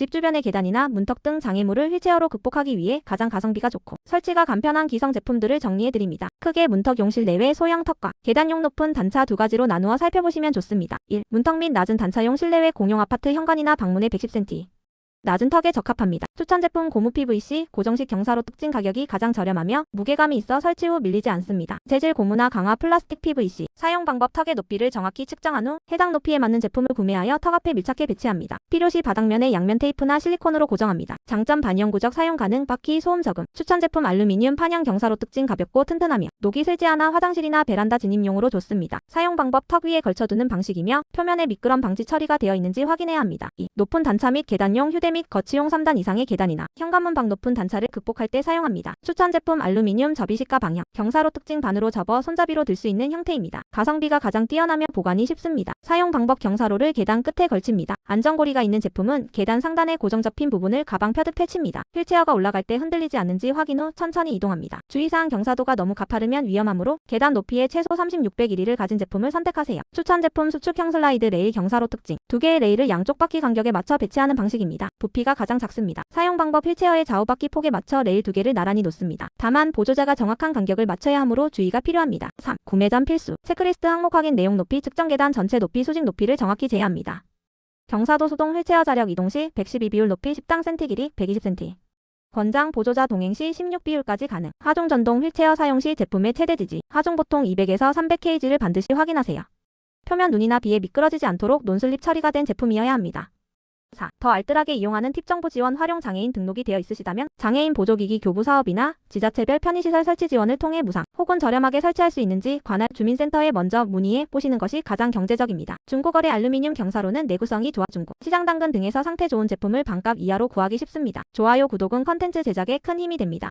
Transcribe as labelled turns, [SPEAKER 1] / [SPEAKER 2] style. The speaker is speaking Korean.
[SPEAKER 1] 집 주변의 계단이나 문턱 등 장애물을 휠체어로 극복하기 위해 가장 가성비가 좋고 설치가 간편한 기성 제품들을 정리해드립니다. 크게 문턱 용실 내외 소형 턱과 계단용 높은 단차 두 가지로 나누어 살펴보시면 좋습니다. 1. 문턱 및 낮은 단차용 실내외 공용 아파트 현관이나 방문에 110cm. 낮은 턱에 적합합니다. 추천 제품 고무 PVC 고정식 경사로 특징 가격이 가장 저렴하며 무게감이 있어 설치 후 밀리지 않습니다. 재질 고무나 강화 플라스틱 PVC 사용 방법 턱의 높이를 정확히 측정한 후 해당 높이에 맞는 제품을 구매하여 턱 앞에 밀착해 배치합니다. 필요시 바닥면에 양면 테이프나 실리콘으로 고정합니다. 장점 반영 구적 사용 가능 바퀴 소음 적음 추천 제품 알루미늄 판형 경사로 특징 가볍고 튼튼하며 녹이 슬지 않아 화장실이나 베란다 진입용으로 좋습니다. 사용 방법 턱 위에 걸쳐두는 방식이며 표면에 미끄럼 방지 처리가 되어 있는지 확인해야 합니다. 2. 높은 단차 및 계단용 휴대 및 거치용 3단 이상의 계단이나 현관문 방 높은 단차를 극복할 때 사용합니다. 추천 제품 알루미늄 접이식과 방향, 경사로 특징 반으로 접어 손잡이로 들 수 있는 형태입니다. 가성비가 가장 뛰어나며 보관이 쉽습니다. 사용 방법 경사로를 계단 끝에 걸칩니다. 안전고리가 있는 제품은 계단 상단에 고정 접힌 부분을 가방 펴듯 펼칩니다. 휠체어가 올라갈 때 흔들리지 않는지 확인 후 천천히 이동합니다. 주의사항 경사도가 너무 가파르면 위험하므로 계단 높이의 최소 3601을 가진 제품을 선택하세요. 추천 제품 수축형 슬라이드 레일 경사로 특징 두 개의 레일을 양쪽 바퀴 간격에 맞춰 배치하는 방식입니다. 부피가 가장 작습니다. 사용 방법 휠체어의 좌우 바퀴 폭에 맞춰 레일 두 개를 나란히 놓습니다. 다만 보조자가 정확한 간격을 맞춰야 하므로 주의가 필요합니다. 3. 구매 전 필수 체크리스트 항목 확인 내용 높이 측정 계단 전체 높이 수직 높이를 정확히 제외합니다. 경사도 수동 휠체어 자력 이동 시 112 비율 높이 10당 센티 길이 120cm. 권장 보조자 동행 시 16비율까지 가능. 하중 전동 휠체어 사용 시 제품의 최대 지지. 하중 보통 200에서 300kg를 반드시 확인하세요. 표면 눈이나 비에 미끄러지지 않도록 논슬립 처리가 된 제품이어야 합니다. 4. 더 알뜰하게 이용하는 팁 정보 지원 활용 장애인 등록이 되어 있으시다면 장애인 보조기기 교부 사업이나 지자체별 편의시설 설치 지원을 통해 무상 혹은 저렴하게 설치할 수 있는지 관할 주민센터에 먼저 문의해 보시는 것이 가장 경제적입니다. 중고거래 알루미늄 경사로는 내구성이 좋아 중고, 시장 당근 등에서 상태 좋은 제품을 반값 이하로 구하기 쉽습니다. 좋아요 구독은 컨텐츠 제작에 큰 힘이 됩니다.